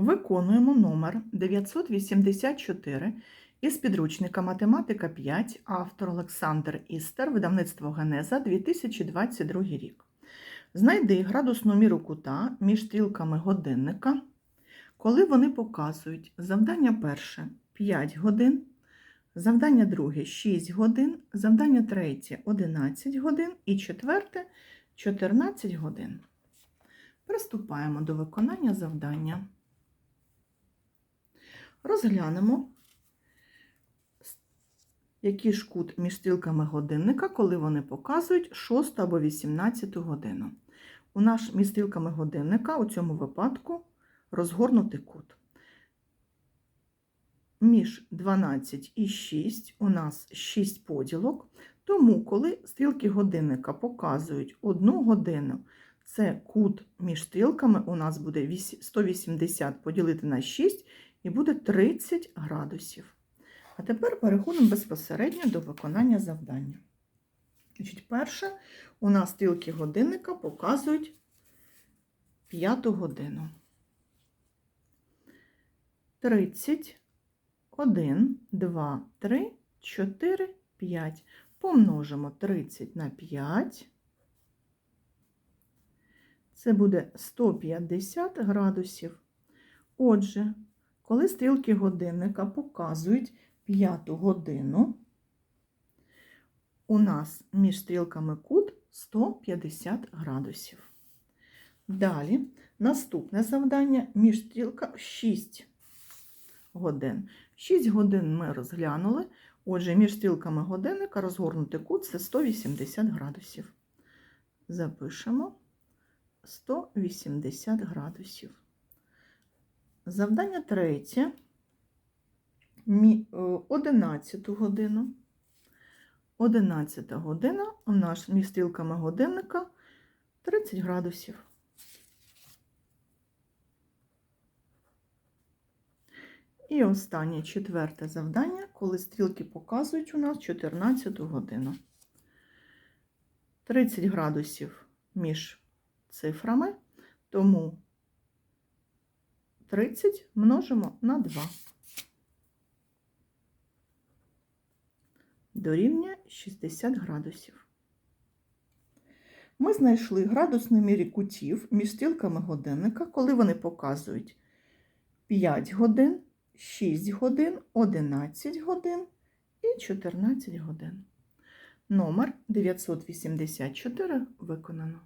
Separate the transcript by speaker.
Speaker 1: Виконуємо номер 984 із підручника Математика 5, автор Олександр Істер, видавництво Генеза, 2022 рік. Знайди градусну міру кута між стрілками годинника, коли вони показують завдання перше 5 годин, завдання друге 6 годин, завдання третє 11 годин і четверте 14 годин. Приступаємо до виконання завдання. Розглянемо, який ж кут між стрілками годинника, коли вони показують 6 або 18 годину. У нас між стрілками годинника у цьому випадку розгорнутий кут. Між 12 і 6 у нас 6 поділок, тому коли стрілки годинника показують 1 годину, це кут між стрілками у нас буде 180 поділити на 6 і буде 30 градусів. А тепер переходимо безпосередньо до виконання завдання. Значить, Перше, у нас стрілки годинника показують 5 годину. 30, 1, 2, 3, 4, 5. Помножимо 30 на 5. Це буде 150 градусів. Отже, коли стрілки годинника показують 5 годину, у нас між стрілками кут 150 градусів. Далі, наступне завдання між стрілка 6 годин. 6 годин ми розглянули. Отже, між стрілками годинника розгорнутий кут це 180 градусів. Запишемо 180 градусів. Завдання третє. 11 годину. 11 година у нас між стрілками годинника 30 градусів. І останнє четверте завдання, коли стрілки показують у нас 14 годину. 30 градусів між цифрами, тому 30 множимо на 2. Дорівнює 60 градусів. Ми знайшли градусні мірі кутів між стрілками годинника, коли вони показують 5 годин, 6 годин, 11 годин і 14 годин. Номер 984 виконано.